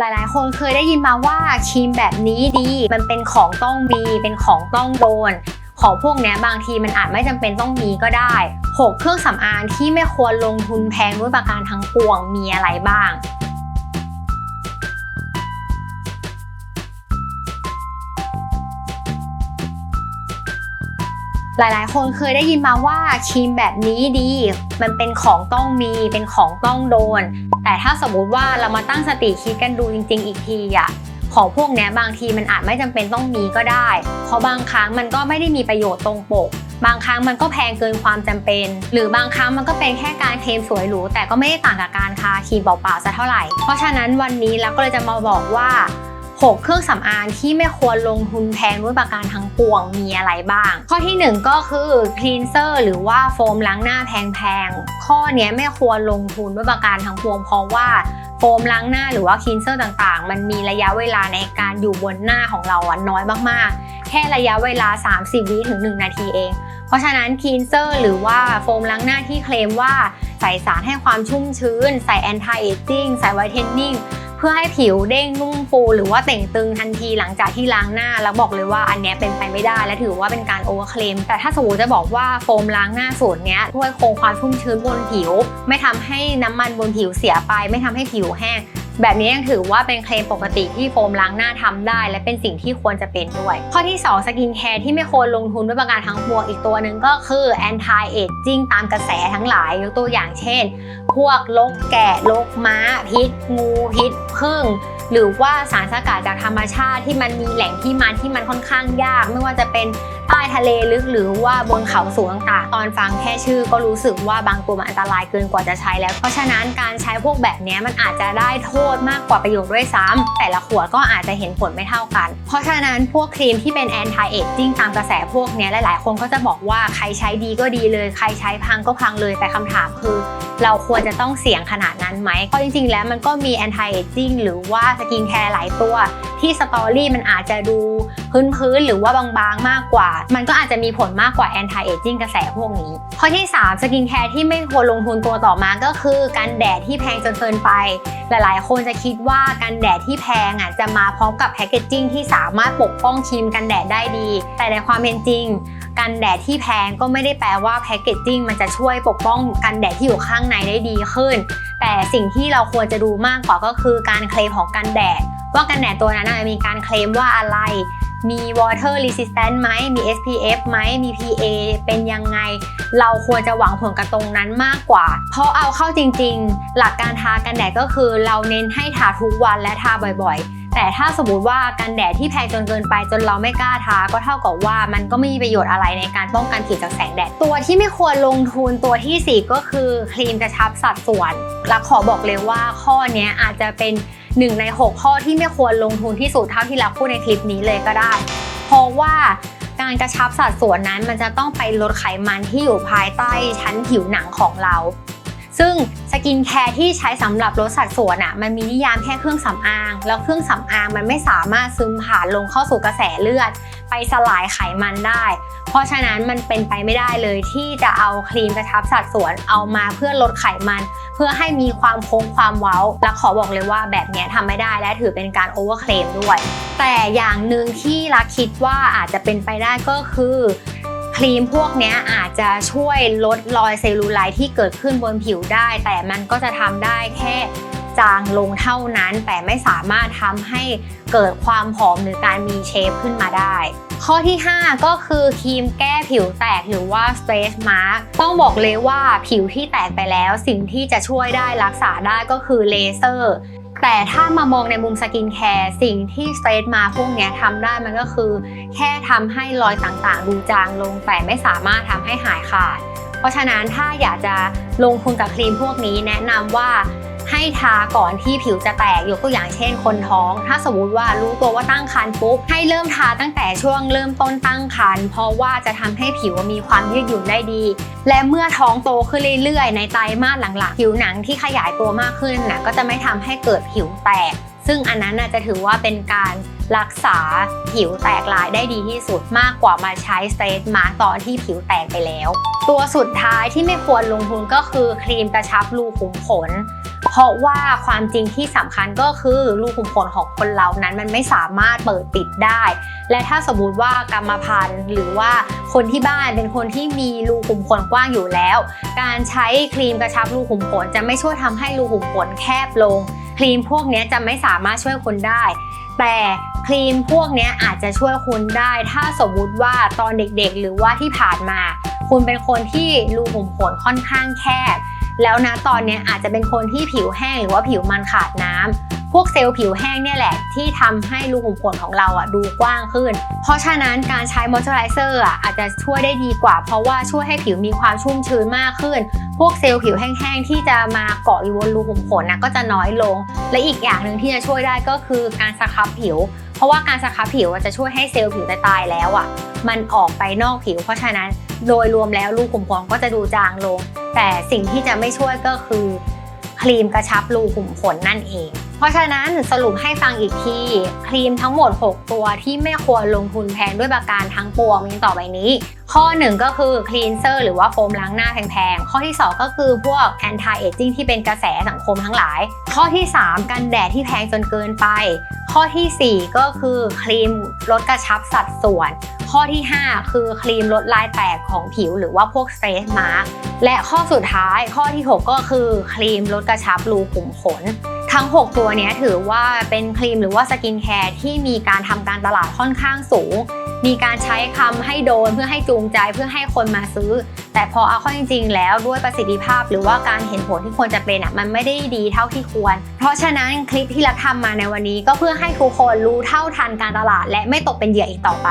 หลายๆ คนเคยได้ยินมาว่าครีมแบบนี้ดี มันเป็นของต้องมี เป็นของต้องโดน ของพวกนี้บางทีมันอาจไม่จำเป็นต้องมีก็ได้ 6 เครื่องสำอางที่ไม่ควรลงทุนแพงด้วยประการทั้งปวงมีอะไรบ้าง หลายๆ คนเคยได้ยินมาว่าครีมแบบนี้ดี มันเป็นของต้องมีเป็นของต้องโดน แต่ถ้าสมมุติว่าเรามาตั้งสติคิดกันดูจริง ๆ อีกทีอะของพวกนี้บางทีมันอาจไม่จำเป็นต้องมีก็ได้ เพราะบางครั้งมันก็ไม่ได้มีประโยชน์ตรงปก บางครั้งมันก็แพงเกินความจำเป็น หรือบางครั้งมันก็เป็นแค่การเคลมสวยหรู แต่ก็ไม่ได้ต่างกับการทาครีมเปล่าๆซะเท่าไหร่ เพราะฉะนั้นวันนี้เราก็เลยจะมาบอกว่า 6 เครื่องสำอางที่ไม่ควรลงทุนแพงด้วยประการทั้งปวงมีอะไรบ้าง ข้อที่ 1 ก็คือคลีนเซอร์หรือว่าโฟมล้างหน้าแพงๆ ข้อเนี้ยไม่ควรลงทุนด้วยประการทั้งปวงเพราะว่าโฟมล้างหน้าหรือว่าคลีนเซอร์ต่างๆ มันมีระยะเวลาในการอยู่บนหน้าของเราอะน้อยมากๆ แค่ระยะเวลา 30 วิถึง 1 นาทีเอง เพราะฉะนั้นคลีนเซอร์หรือว่าโฟมล้างหน้าที่เคลมว่าใส่สารให้ความชุ่มชื้น ใส่แอนตี้เอจจิ้งใส่ไวท์เทนนิ่ง เพื่อให้ผิวเด้งนุ่มฟูหรือว่าเต่งตึงทันทีหลังจากที่ล้างหน้า แล้วบอกเลยว่าอันนี้เป็นไปไม่ได้ และถือว่าเป็นการโอเวอร์เคลมแต่ถ้าสมมติจะบอกว่าโฟมล้างหน้าสูตรนี้ช่วยคงความชุ่มชื้นบนผิว ไม่ทำให้น้ำมันบนผิวเสียไป ไม่ทำให้ผิวแห้ง แบบนี้ยังถือว่าเป็นเคลมปกติที่โฟมล้างหน้าทำได้ และเป็นสิ่งที่ควรจะเป็นด้วย ข้อที่ 2 สกินแคร์ที่ไม่ควรลงทุนด้วยประการทั้งปวงอีกตัวหนึ่งก็คือ anti aging ตามกระแสทั้งหลายยกตัวอย่างเช่น พวกลกแกะลกม้า พิษ งูพิษพึ่ง หรือว่าสารสกัดจากธรรมชาติที่มันมีแหล่งที่มาที่มันค่อนข้างยาก ไม่ว่าจะเป็นใต้ทะเลลึกหรือว่าบนเขาสูงต่างๆตอนฟังแค่ชื่อก็รู้สึกว่าบางตัวมันอันตรายเกินกว่าจะใช้แล้ว เพราะฉะนั้นการใช้พวกแบบนี้มันอาจจะได้โทษมากกว่าประโยชน์ด้วยซ้ำแต่ละขวดก็อาจจะเห็นผลไม่เท่ากัน เพราะฉะนั้นพวกครีมที่เป็น anti aging ตามกระแสพวกนี้ยหลาย ๆ คนก็จะบอกว่าใครใช้ดีก็ดีเลย ใครใช้พังก็พังเลยแต่คำถามคือ เราควรจะต้องเสี่ยงขนาดนั้นไหมเพราะจริงๆ แล้วมันก็มี anti aging หรือว่าสกินแคร์หลายตัว ที่สตอรี่มันอาจจะดูพื้นๆ หรือว่าบางๆ มากกว่า มันก็อาจจะมีผลมากกว่า anti aging กระแสพวกนี้ ข้อที่ 3 สกินแคร์ที่ไม่ควรลงทุนตัวต่อมาก็คือกันแดดที่แพงจนเกินไป หลายๆ คนจะคิดว่ากันแดดที่แพงอะจะมาพร้อมกับแพคเกจจิ้งที่สามารถปกป้องครีมกันแดดได้ดี แต่ในความเป็นจริง กันแดดที่แพงก็ไม่ได้แปลว่าแพคเกจจิ้งมันจะช่วยปกป้องกันแดดที่อยู่ข้างในได้ดีขึ้น แต่สิ่งที่เราควรจะดูมากกว่าก็คือการเคลมของกันแดด ว่ากันแดดตัวนั้นนมีการเคลมว่าอะไร มี water resistant ไหมมี SPF ไหมมี PA เป็นยังไง เราควรจะหวังผลกับตรงนั้นมากกว่า เพราะเอาเข้าจริง ๆ หลักการทากันแดดก็คือเราเน้นให้ทาทุกวันและทาบ่อยๆ แต่ถ้าสมมติว่ากันแดดที่แพงจนเกินไปจนเราไม่กล้าทาก็เท่ากับว่ามันก็ไม่มีประโยชน์อะไรในการป้องกันผิวจากแสงแดด ตัวที่ไม่ควรลงทุนตัวทีสี่ 4 ก็คือครีมกระชับสัดส่วนและขอบอกเลยว่าข้อนี้อาจจะเป็นหนึ่งใน 6 ข้อที่ไม่ควรลงทุนที่สุดเท่าที่เราพูดในคลิปนี้เลยก็ได้ เพราะว่าการกระชับสัดส่วนนั้นมันจะต้องไปลดไขมันที่อยู่ภายใต้ชั้นผิวหนังของเรา ซึ่งสกินแคร์ที่ใช้สำหรับลดสัดส่วนอะมันมีนิยามแค่เครื่องสำอาง แล้วเครื่องสำอางมันไม่สามารถซึมผ่านลงเข้าสู่กระแสเลือด ไปสลายไขมันได้ เพราะฉะนั้นมันเป็นไปไม่ได้เลยที่จะเอาครีมกระชับสัดส่วนเอามาเพื่อลดไขมัน เพื่อให้มีความโค้งความเว้า และขอบอกเลยว่าแบบนี้ทำไม่ได้และถือเป็นการโอเวอร์เคลมด้วย แต่อย่างหนึ่งที่รักคิดว่าอาจจะเป็นไปได้ก็คือ ครีมพวกนี้อาจจะช่วยลดรอยเซลลูไลท์ที่เกิดขึ้นบนผิวได้ แต่มันก็จะทำได้แค่จางลงเท่านั้น แต่ไม่สามารถทำให้เกิดความผอมหรือการมีเชฟขึ้นมาได้ ข้อที่ 5 ก็คือครีมแก้ผิวแตกหรือว่า stretch mark ต้องบอกเลยว่าผิวที่แตกไปแล้วสิ่งที่จะช่วยได้รักษาได้ก็คือเลเซอร์ แต่ถ้ามามองในมุมสกินแคร์สิ่งที่สเตรทมาพวกเนี้ยทำได้มันก็คือ แค่ทำให้รอยต่างๆ ดูจางลงแต่ไม่สามารถทำให้หายขาด เพราะฉะนั้นถ้าอยากจะลงทุนกับครีมพวกนี้แนะนำว่า ให้ทาก่อนที่ผิวจะแตกยกตัวอย่างเช่นคนท้อง ถ้าสมมติว่ารู้ตัวว่าตั้งครรภ์ปุ๊บให้เริ่มทาตั้งแต่ช่วงเริ่มต้นตั้งครรภ์เพราะว่าจะทำให้ผิวมีความยืดหยุ่นได้ดี และเมื่อท้องโตขึ้นเรื่อยๆ ในไตรมาสหลังๆ ผิวหนังที่ขยายตัวมากขึ้นนะก็จะไม่ทำให้เกิดผิวแตก ซึ่งอันนั้นจะถือว่าเป็นการรักษาผิวแตกลายได้ดีที่สุดมากกว่ามาใช้สเตรทมาตอนที่ผิวแตกไปแล้ว ตัวสุดท้ายที่ไม่ควรลงทุนก็คือครีมกระชับรูขุมขน เพราะว่าความจริงที่สำคัญก็คือรูขุมขนของคนเรานั้นมันไม่สามารถเปิดปิดได้ และถ้าสมมติว่ากรรมพันธุ์หรือว่าคนที่บ้านเป็นคนที่มีรูขุมขนกว้างอยู่แล้ว การใช้ครีมกระชับรูขุมขนจะไม่ช่วยทำให้รูขุมขนแคบลง ครีมพวกนี้จะไม่สามารถช่วยคุณได้ แต่ครีมพวกนี้อาจจะช่วยคุณได้ ถ้าสมมติว่าตอนเด็กๆ หรือว่าที่ผ่านมา คุณเป็นคนที่รูขุมขนค่อนข้างแคบ แล้วนะตอนนี้อาจจะเป็นคนที่ผิวแห้งหรือว่าผิวมันขาดน้ำพวกเซลล์ผิวแห้งเนี่ยแหละ ที่ทำให้รูขุมขนของเราอะดูกว้างขึ้น เพราะฉะนั้นการใช้มอยส์เจอไรเซอร์อะอาจจะช่วยได้ดีกว่า เพราะว่าช่วยให้ผิวมีความชุ่มชื้นมากขึ้น พวกเซลล์ผิวแห้งๆที่จะมาเกาะอยู่บนรูขุมขนนะก็จะน้อยลง และอีกอย่างหนึ่งที่จะช่วยได้ก็คือการสครับผิว เพราะว่าการสครับผิวจะช่วยให้เซลล์ผิวตายๆแล้วอะมันออกไปนอกผิว เพราะฉะนั้น โดยรวมแล้วรูขุมขนก็จะดูจางลง แต่สิ่งที่จะไม่ช่วยก็คือครีมกระชับรูขุมขนนั่นเอง เพราะฉะนั้นสรุปให้ฟังอีกทีครีมทั้งหมด 6 ตัวที่ไม่ควรลงทุนแพงด้วยประการทั้งปวงมีต่อไปนี้ ข้อ 1 ก็คือคลีนเซอร์หรือว่าโฟมล้างหน้าแพงๆ ข้อที่ 2 ก็คือพวก anti aging ที่เป็นกระแสสังคมทั้งหลาย ข้อที่ 3 กันแดดที่แพงจนเกินไป ข้อทีสี่4 ก็คือครีมลดกระชับสัดส่วน ข้อที่ 5 คือครีมลดลายแตกของผิวหรือว่าพวกสเตรทมาร์กและข้อสุดท้ายข้อที่ 6 ก็คือครีมลดกระชับรูขุมขน ทั้ง 6 ตัวนี้ถือว่าเป็นครีมหรือว่าสกินแคร์ที่มีการทำการตลาดค่อนข้างสูง มีการใช้คำให้โดนเพื่อให้จูงใจเพื่อให้คนมาซื้อ แต่พอเอาเข้าจริง ๆ แล้วด้วยประสิทธิภาพหรือว่าการเห็นผลที่ควรจะเป็นอะมันไม่ได้ดีเท่าที่ควร เพราะฉะนั้นคลิปที่เราทำมาในวันนี้ก็เพื่อให้ทุกคนรู้เท่าทันการตลาด และไม่ตกเป็นเหยื่ออีกต่อไป